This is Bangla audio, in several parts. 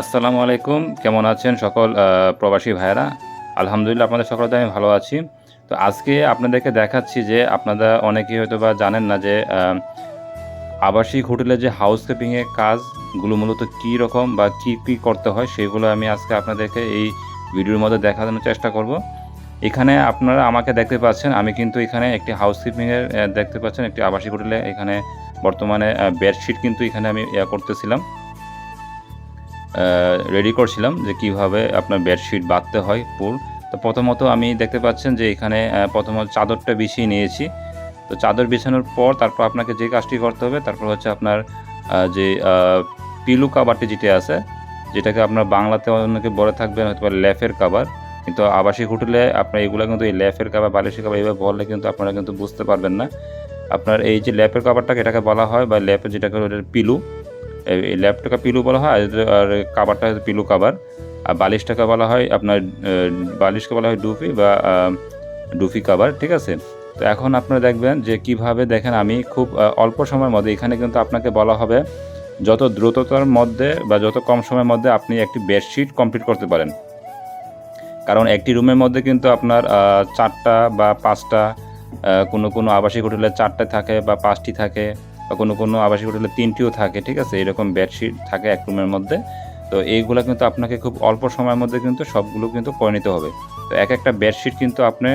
আসসালামু আলাইকুম। কেমন আছেন সকল প্রবাসী ভাইয়েরা? আলহামদুলিল্লাহ, আপনাদের সকলতে আমি ভালো আছি। তো আজকে আপনাদেরকে দেখাচ্ছি যে আপনারা অনেকেই হয়তো বা জানেন না যে আবাসিক হোটেলে যে হাউসকিপিংয়ের কাজগুলো মূলত কী রকম বা কী কী করতে হয় সেগুলো আমি আজকে আপনাদেরকে এই ভিডিওর মধ্যে দেখানোর চেষ্টা করব। এখানে আপনারা আমাকে দেখতে পাচ্ছেন, আমি কিন্তু এখানে একটি হাউসকিপিংয়ের দেখতে পাচ্ছেন একটি আবাসিক হোটেলে এখানে বর্তমানে বেডশিট কিন্তু এখানে আমি করতেছিলাম। রেডি করছিলাম যে কীভাবে আপনার বেডশিট বাঁধতে হয় পুর তো প্রথমত আমি দেখতে পাচ্ছেন যে এখানে প্রথমত চাদরটা বিছিয়ে নিয়েছি। তো চাদর বিছানোর পর তারপর আপনাকে যে কাজটি করতে হবে, তারপর হচ্ছে আপনার যে পিলু কাবারটি যেটা আছে, যেটাকে আপনার বাংলাতে অনেকে বলে থাকবেন হয়তো বা ল্যাফের কাবার কিন্তু আবাসিক হোটেলে আপনার এগুলো কিন্তু এই ল্যাফের কাবার বালিশের কাবার এইভাবে বললে কিন্তু আপনারা কিন্তু বুঝতে পারবেন না। আপনার এই যে ল্যাপের কাবারটাকে এটাকে বলা হয় বা ল্যাপের যেটাকে পিলু এই ল্যাপটাকে পিলু বলা হয়, আর- কাবারটা পিলু কাবার আর বালিশটাকে বলা হয় আপনার বালিশকে বলা হয় ডুফি বা ডুফি কাবার ঠিক আছে? তো এখন আপনারা দেখবেন যে কীভাবে দেখেন আমি খুব অল্প সময়ের মধ্যে, এখানে কিন্তু আপনাকে বলা হবে যত দ্রুততার মধ্যে বা যত কম সময়ের মধ্যে আপনি একটি বেডশিট কমপ্লিট করতে পারেন। কারণ একটি রুমের মধ্যে কিন্তু আপনার চারটা বা পাঁচটা কোনো কোনো আবাসিক হোটেলে চারটে থাকে বা পাঁচটি থাকে। বা কোনো কোনো আবাসিক হোটেলে তিনটিও থাকে, ঠিক আছে? এরকম বেডশিট থাকে এক রুমের মধ্যে। তো এইগুলো কিন্তু আপনাকে খুব অল্প সময়ের মধ্যে কিন্তু সবগুলো কিন্তু করে নিতে হবে। তো এক একটা বেডশিট কিন্তু আপনি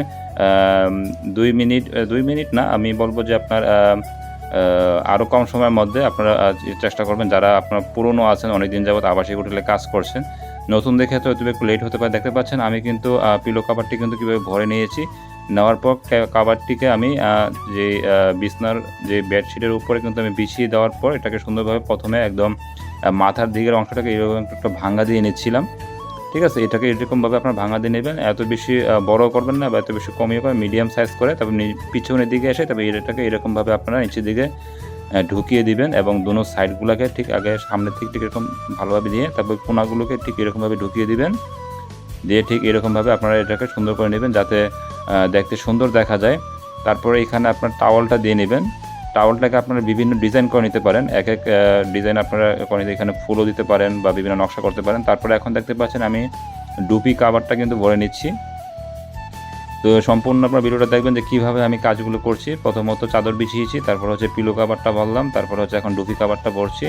দুই মিনিট দুই মিনিট না, আমি বলব যে আপনার আরও কম সময়ের মধ্যে আপনারা চেষ্টা করবেন, যারা আপনার পুরনো আছেন অনেক দিন যাবত আবাসিক হোটেলে কাজ করছেন নতুন দেখে তো একটু লেট হতে পারে, দেখতে পাচ্ছেন, আমি কিন্তু পিলো কাভারটি কিন্তু কীভাবে ভরে নিয়েছি নেওয়ার পর কাভারটিকে আমি যে বিছনার যে বেডশিটের উপরে কিন্তু আমি বিছিয়ে দেওয়ার পর এটাকে সুন্দরভাবে প্রথমে একদম মাথার দিকের অংশটাকে এরকম একটু ভাঙা দিয়ে নিচ্ছিলাম ঠিক আছে? এটাকে এরকমভাবে আপনার ভাঙা দিয়ে নেবেন। এত বেশি বড় করবেন না বা এত বেশি কমিয়ে করবেন মিডিয়াম সাইজ করে। তারপর পিছনের দিকে এসে তবে এটাকে এরকমভাবে আপনারা নিচের দিকে ঢুকিয়ে দিবেন এবং দুনো সাইডগুলোকে ঠিক আগে সামনের থেকে ঠিক এরকম ভালোভাবে দিয়ে তারপর কোনাগুলোকে ঠিক এরকমভাবে ঢুকিয়ে দিবেন। দিয়ে ঠিক এরকমভাবে আপনারা এটাকে সুন্দর করে নেবেন যাতে দেখতে সুন্দর দেখা যায়। তারপরে এখানে আপনার টাওয়ালটা দিয়ে নেবেন। টাওয়ালটাকে আপনারা বিভিন্ন ডিজাইন করে নিতে পারেন। এক এক ডিজাইন আপনারা করে এখানে ফুলও দিতে পারেন বা বিভিন্ন নকশা করতে পারেন। তারপরে এখন দেখতে পাচ্ছেন আমি ডুপি কাভারটা কিন্তু ভরে নিচ্ছি। তো সম্পূর্ণ আপনার ভিডিওটা দেখবেন যে কীভাবে আমি কাজগুলো করছি। প্রথমত চাদর বিছিয়েছি, তারপর হচ্ছে পিলো কাভারটা বললাম তারপর হচ্ছে এখন ডুপি কাভারটা ভরছি।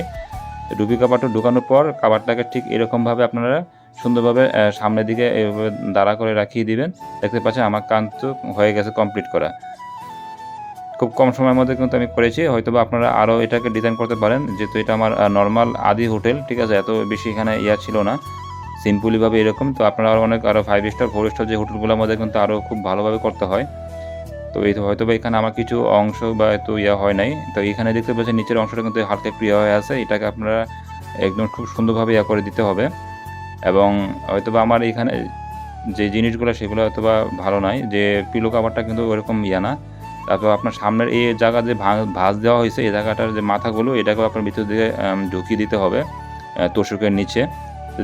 ডুপি কাভারটা ঢুকানোর পর কাভারটাকে ঠিক এরকমভাবে আপনারা সুন্দরভাবে সামনের দিকে এভাবে দাঁড়া করে রাখিয়ে দিবেন। দেখতে পাচ্ছেন আমার কাজ তো হয়ে গেছে কমপ্লিট করা। খুব কম সময়ের মধ্যে কিন্তু আমি করেছি। হয়তো বা আপনারা আরও এটাকে ডিজাইন করতে পারেন। যেহেতু এটা আমার নর্মাল আদি হোটেল, ঠিক আছে? এত বেশি এখানে ইয়া ছিল না। সিম্পলিভাবে এরকম। তো আপনারা আরও অনেক, আরও ফাইভ স্টার ফোর স্টার যে হোটেলগুলোর মধ্যে কিন্তু আরও খুব ভালোভাবে করতে হয়। তো এই হয়তো বা এখানে আমার কিছু অংশ বা এত ইয়া হয় নাই। তো এখানে দেখতে পাচ্ছেন নিচের অংশটা কিন্তু হালকা ইয়া হয়ে আছে। এটাকে আপনারা একদম খুব সুন্দরভাবে ইয়া করে দিতে হবে। এবং হয়তোবা আমার এখানে যে জিনিসগুলো সেগুলো হয়তোবা ভালো নয় যে পিলো কাভারটা কিন্তু ওরকম ইয়া না। তারপর আপনার সামনের এই জায়গা যে ভাঁজ দেওয়া হয়েছে এই জায়গাটার যে মাথাগুলো, এটাকেও আপনার ভিতর দিকে ঢুকিয়ে দিতে হবে তোষকের নিচে।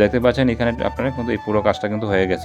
দেখতে পাচ্ছেন এখানে আপনার কিন্তু এই পুরো কাজটা কিন্তু হয়ে গেছে।